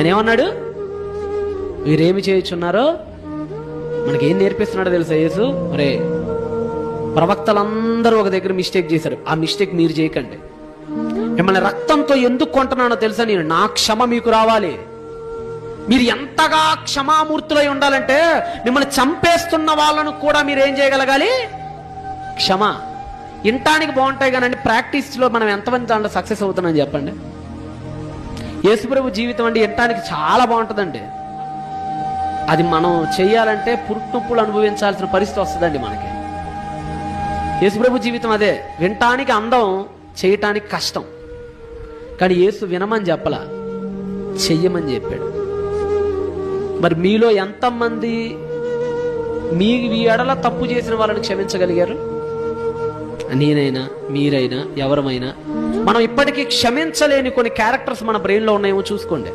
ఆయన ఏమన్నాడు? మీరేమి చేయుచున్నారో మనకి ఏం నేర్పిస్తున్నాడో తెలుసా యేసు? మరే ప్రవక్తలందరూ ఒక దగ్గర మిస్టేక్ చేశారు. ఆ మిస్టేక్ మీరు చేయకండి. మిమ్మల్ని రక్తంతో ఎందుకు కొంటున్నానో తెలుసా నేను? నా క్షమ మీకు రావాలి. మీరు ఎంతగా క్షమామూర్తులై ఉండాలంటే మిమ్మల్ని చంపేస్తున్న వాళ్ళను కూడా మీరు ఏం చేయగలగాలి? క్షమ. ఇంటానికి బాగుంటాయి కానీ ప్రాక్టీస్లో మనం ఎంతమంది దాంట్లో సక్సెస్ అవుతున్నాం చెప్పండి. యేసుప్రభు జీవితం అండి వినటానికి చాలా బాగుంటుందండి. అది మనం చెయ్యాలంటే పురుట్నొప్పులు అనుభవించాల్సిన పరిస్థితి వస్తుందండి మనకి. యేసుప్రభు జీవితం అదే వినటానికి అందం చేయటానికి కష్టం. కానీ యేసు వినమని చెప్పలా చెయ్యమని చెప్పాడు. మరి మీలో ఎంతమంది మీ ఎడల తప్పు చేసిన వాళ్ళని క్షమించగలిగారు? నేనైనా మీరైనా ఎవరమైనా మనం ఇప్పటికీ క్షమించలేని కొన్ని క్యారెక్టర్స్ మన బ్రెయిన్లో ఉన్నాయేమో చూసుకోండి.